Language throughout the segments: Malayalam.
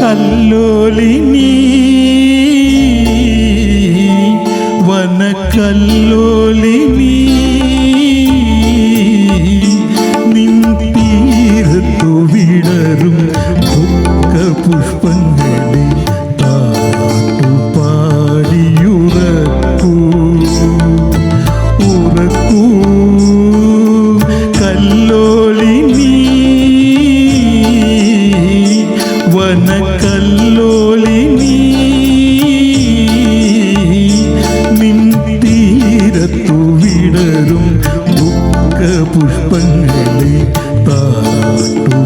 കല്ലോലിനി വനക്കല്ലോലിനി നിൻ തീരത്തു വിടരും വനക്കല്ലോലിനി നിൻ തീരത്തു വിടരും ദുഃഖ പുഷ്പങ്ങളെ താട്ടു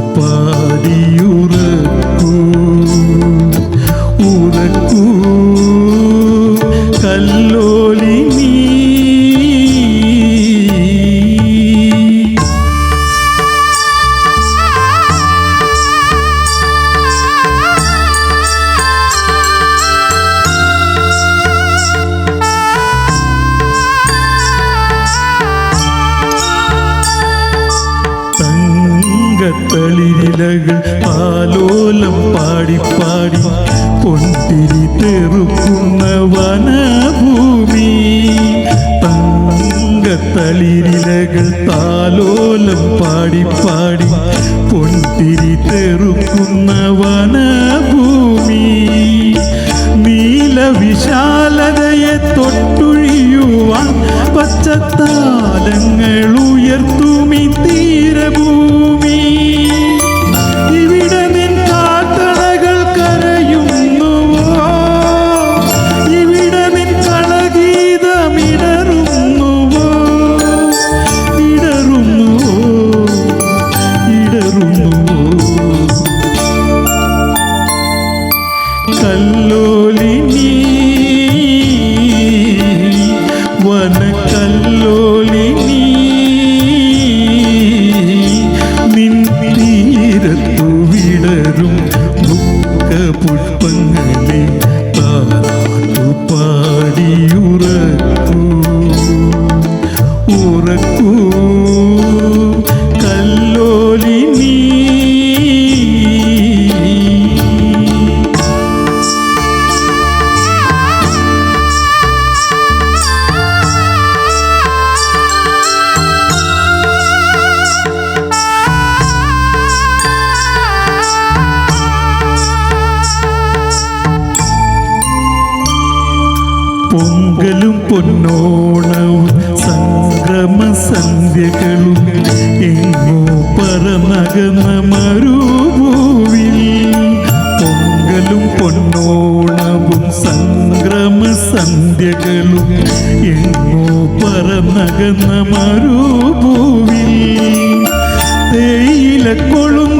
തങ്കത്തളിരിലകൾ ആലോലം പാടി പാടി പൊന്തിരി തെറുക്കുന്ന വനഭൂമി തങ്കത്തളിരിലകൾ താലോലം പാടി പാടി പൊന്തിരി തെറുക്കുന്ന വനഭൂമി നീലവിശാലതയെ തൊട്ടുഴിയുവാൻ പച്ചത്താലങ്ങൾ തീരത്തു പൊങ്കലും പൊന്നോണവും സംക്രമ സന്ധ്യകളും എങ്ങോ പറന്നകന്ന പൊങ്കലും പൊന്നോണവും സംക്രമ സന്ധ്യകളും എങ്ങോ പറന്നകന്ന മരുഭൂവിൽ തേയില കൊളും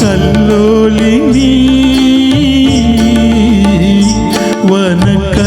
கல்லோலி நீ வனக்க